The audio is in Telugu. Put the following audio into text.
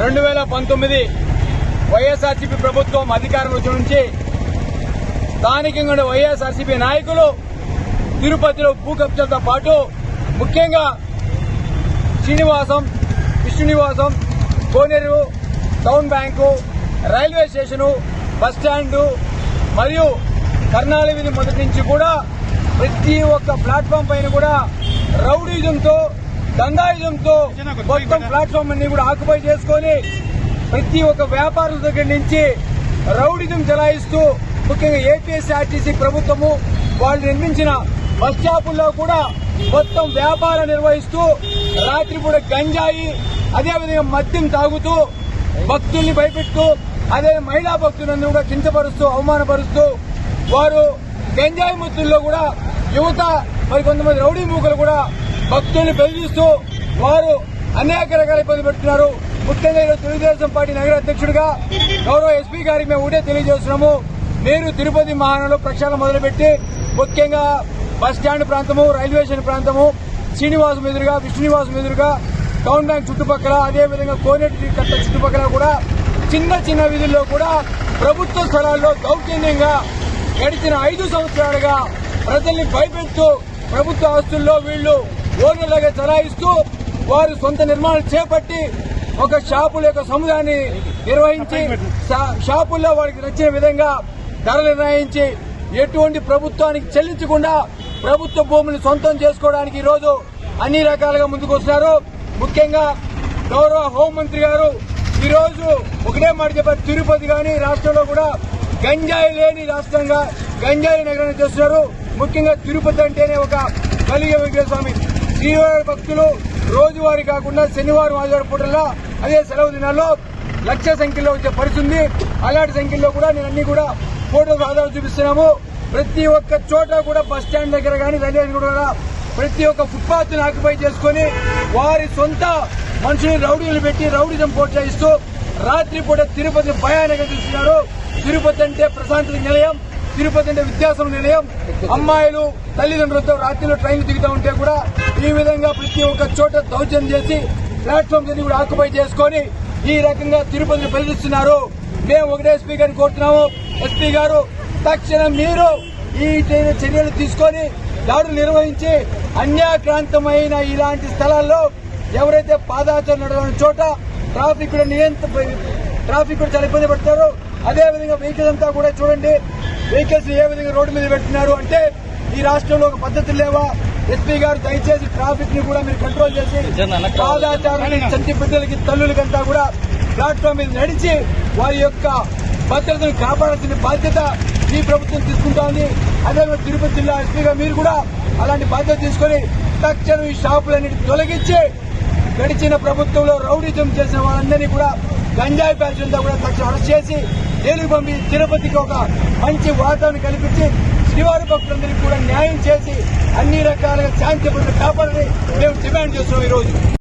రెండు వేల పంతొమ్మిది వైఎస్ఆర్సీపీ ప్రభుత్వం అధికారం వచ్చి నుంచి స్థానికంగా ఉండే వైఎస్ఆర్సీపీ నాయకులు తిరుపతిలో భూ కబ్జాలతో పాటు ముఖ్యంగా శ్రీనివాసం విష్ణునివాసం కోనేరు town bank railway station bus stand మరియు కర్ణాల వీధి మొదటి నుంచి కూడా ప్రతి ఒక్క ప్లాట్ఫామ్ పైన కూడా రౌడీజంతో దందాయుధంతో మొత్తం ప్లాట్ఫామ్ అన్ని కూడా ఆక్యుపై చేసుకొని ప్రతి ఒక్క వ్యాపారుల దగ్గర నుంచి రౌడిజం చెలాయిస్తూ ముఖ్యంగా ఏపీఎస్ఆర్టీసీ ప్రభుత్వము వాళ్ళు నిర్మించిన బస్ స్టాపుల్లో కూడా మొత్తం వ్యాపారం నిర్వహిస్తూ రాత్రిపూట గంజాయి అదేవిధంగా మద్యం తాగుతూ భక్తుల్ని భయపెడుతూ అదే మహిళా భక్తులందరూ కూడా కించపరుస్తూ అవమానపరుస్తూ వారు గంజాయి ముత్తుల్లో కూడా యువత మరి కొంతమంది రౌడీ మూకలు కూడా భక్తుల్ని బెదిరిస్తూ వారు అనేక రకాల ఇబ్బంది పెడుతున్నారు. ముఖ్యంగా ఈరోజు తెలుగుదేశం పార్టీ నగర అధ్యక్షుడిగా గౌరవ ఎస్పీ గారికి మేము ఊటే తెలియజేస్తున్నాము. మీరు తిరుపతి మహానంలో ప్రక్షాళన మొదలుపెట్టి ముఖ్యంగా బస్ స్టాండ్ ప్రాంతము రైల్వే స్టేషన్ ప్రాంతము శ్రీనివాసం ఎదురుగా విష్ణునివాసం ఎదురుగా టౌన్ బ్యాంక్ చుట్టుపక్కల అదేవిధంగా కోనేటి కట్ట చుట్టుపక్కల కూడా చిన్న చిన్న వీధుల్లో కూడా ప్రభుత్వ స్థలాల్లో దౌర్జన్యంగా గడిచిన ఐదు సంవత్సరాలుగా ప్రజల్ని భయపెడుతూ ప్రభుత్వ ఆస్తుల్లో వీళ్ళు ఓనర్లుగా చలాయిస్తూ వారు సొంత నిర్మాణాలు చేపట్టి ఒక షాపుల యొక్క సముదాయాన్ని నిర్వహించి షా- షాపుల్లో వారికి నచ్చిన విధంగా ధరలు నిర్ణయించి ఎటువంటి ప్రభుత్వానికి చెల్లించకుండా ప్రభుత్వ భూమిని సొంతం చేసుకోవడానికి ఈరోజు రోజు అన్ని రకాలుగా ముందుకు వస్తున్నారు. ముఖ్యంగా గౌరవ హోంమంత్రి గారు ఈరోజు ఒకటే మాట చెప్పారు తిరుపతి కానీ రాష్ట్రంలో కూడా గంజాయి లేని రాష్ట్రంగా గంజాయి నగరాన్ని చేస్తున్నారు. ముఖ్యంగా తిరుపతి అంటేనే ఒక కలిగ వెంకటేశ్వర స్వామి. శ్రీవారి భక్తులు రోజువారీ కాకుండా శనివారం ఆదివారం పూటల్లో అదే సెలవు దినాల్లో లక్ష సంఖ్యలో వచ్చే పరిస్థితి అలాంటి సంఖ్యలో కూడా నేను అన్ని కూడా ఫోటోలు ఆధారం చూపిస్తున్నాము. ప్రతి ఒక్క చోట కూడా బస్ స్టాండ్ దగ్గర కానీ రైల్వే కూడా ప్రతి ఒక్క ఫుట్పాత్ని ఆక్యుపై చేసుకుని వారి సొంత మనుషులు రౌడీలు పెట్టి రౌడీజం ప్రోత్సహిస్తూ రాత్రిపూట తిరుపతి భయానక చూస్తున్నారు. తిరుపతి అంటే ప్రశాంతత నిలయం. తిరుపతి అంటే విద్యాసం నిలయం. అమ్మాయిలు తల్లిదండ్రులతో రాత్రిలో ట్రైన్ దిగుతూ ఉంటే కూడా ఈ విధంగా ప్రతి ఒక్క చోట దౌర్జన్యం చేసి ప్లాట్ఫామ్స్ అన్ని కూడా ఆక్యుపై చేసుకొని ఈ రకంగా తిరుపతిని బెదిరిస్తున్నారు మేము ఒకటే ఎస్పీ గారిని కోరుతున్నాము. ఎస్పీ గారు తక్షణం మీరు ఈ చర్యలు తీసుకొని దాడులు నిర్వహించి అన్యాక్రాంతమైన ఇలాంటి స్థలాల్లో ఎవరైతే పాదాచారులు నడవని చోట ట్రాఫిక్ కూడా నియంత్ర ట్రాఫిక్ కూడా చాలా ఇబ్బంది పడతారు. అదే విధంగా వెహికల్స్ అంతా కూడా చూడండి వెహికల్స్ ఏ విధంగా రోడ్డు మీద పెడుతున్నారు అంటే ఈ రాష్ట్రంలో ఒక పద్ధతి లేవా? ఎస్పీ గారు దయచేసి ట్రాఫిక్ని కూడా మీరు కంట్రోల్ చేసి పాదాచారానికి చంటి బిడ్డలకి తల్లులకంతా కూడా ప్లాట్ఫామ్ మీద నడిచి వారి యొక్క భద్రతను కాపాడాల్సిన బాధ్యత ఈ ప్రభుత్వం తీసుకుంటోంది. అదేవిధంగా తిరుపతి జిల్లా ఎస్పీగా మీరు కూడా అలాంటి బాధ్యత తీసుకొని తక్షణం ఈ షాపులన్నిటి తొలగించి గడిచిన ప్రభుత్వంలో రౌడీజం చేసిన వాళ్ళందరినీ కూడా గంజాయి ప్యాచులతో కూడా తక్షణం అరెస్ట్ చేసి జైలుకు పంపి తిరుపతికి ఒక మంచి వాతావరణం కల్పించి శ్రీవారి భక్తులందరికీ కూడా న్యాయం చేసి అన్ని రకాలుగా శాంతి భద్రత కాపాడని మేము డిమాండ్ చేస్తున్నాం ఈ రోజు